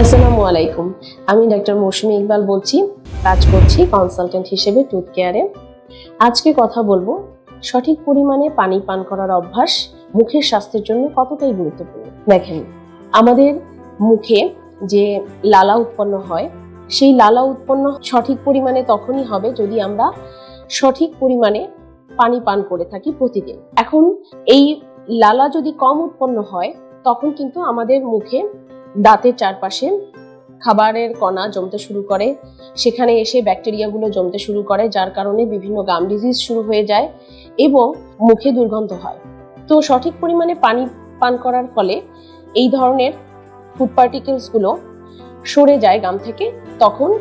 আসসালামু আলাইকুম। আমি ডাক্তার মৌসুমী ইকবাল বলছি, কাজ করছি কনসালটেন্ট হিসেবে টুথ কেয়ারে আজকে কথা বলব, সঠিক পরিমাণে পানি পান করার অভ্যাস মুখের স্বাস্থ্যের জন্য কতটাই গুরুত্বপূর্ণ? দেখেন, আমাদের মুখে যে লালা উৎপন্ন হয়, সেই লালা উৎপন্ন সঠিক পরিমাণে তখনই হবে যদি আমরা সঠিক পরিমাণে পানি পান করে থাকি প্রতিদিন। এখন এই লালা যদি কম উৎপন্ন হয়, তখন কিন্তু আমাদের মুখে দাঁতের চারপাশে খাবারের কণা জমতে শুরু করে। সেখানে এসে ব্যাকটেরিয়াগুলো জমতে শুরু করে, যার কারণে বিভিন্ন গাম ডিজিজ শুরু হয়ে যায় এবং মুখে দুর্গন্ধ হয়। তো সঠিক পরিমাণে পানি পান করার ফলে এই ধরনের ফুড পার্টিকেলসগুলো সরে যায় গাম থেকে। তখন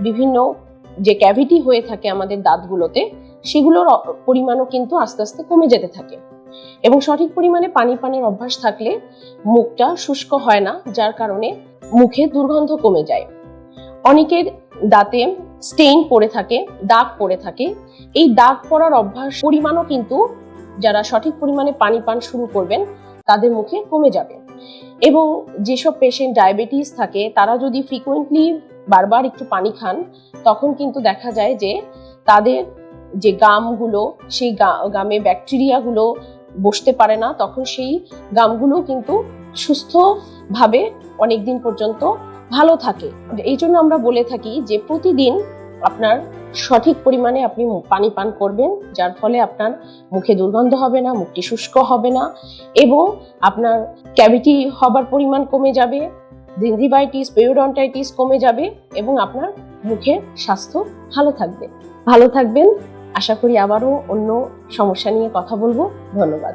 বিভিন্ন যে ক্যাভিটি হয়ে থাকে আমাদের দাঁতগুলোতে, সেগুলোর পরিমাণও কিন্তু আস্তে আস্তে কমে যেতে থাকে। এবং সঠিক পরিমাণে পানি পানের অভ্যাস থাকলে মুখটা শুষ্ক হয় না, যার কারণে মুখে দুর্গন্ধ কমে যায়। অনেকের দাঁতে স্টেইন পড়ে থাকে, দাগ পড়ে থাকে। এই দাগ পড়ার অভ্যাস পরিমাণও কিন্তু যারা সঠিক পরিমাণে পানি পান শুরু করবেন, তাদের মুখে কমে যাবে। এবং যেসব পেশেন্ট ডায়াবেটিস থাকে, তারা যদি ফ্রিকুয়েন্টলি বারবার একটু পানি খান, তখন কিন্তু দেখা যায় যে তাদের যে গামগুলো, সেই গামে ব্যাকটেরিয়াগুলো বসতে পারে না, তখন সেই গামগুলো কিন্তু সুস্থভাবে অনেক দিন পর্যন্ত ভালো থাকে। এই জন্য আমরা বলে থাকি যে প্রতিদিন আপনার সঠিক পরিমাণে আপনি পানি পান করবেন, যার ফলে আপনার মুখে দুর্গন্ধ হবে না, মুখটি শুষ্ক হবে না এবং আপনার ক্যাভিটি হবার পরিমাণ কমে যাবে জিঞ্জিভাইটিস পেরিওডন্টাইটিস কমে যাবে এবং আপনার মুখের স্বাস্থ্য ভালো থাকবে। ভালো থাকবেন আশা করি আবারও অন্য সমস্যা নিয়ে কথা বলব। ধন্যবাদ।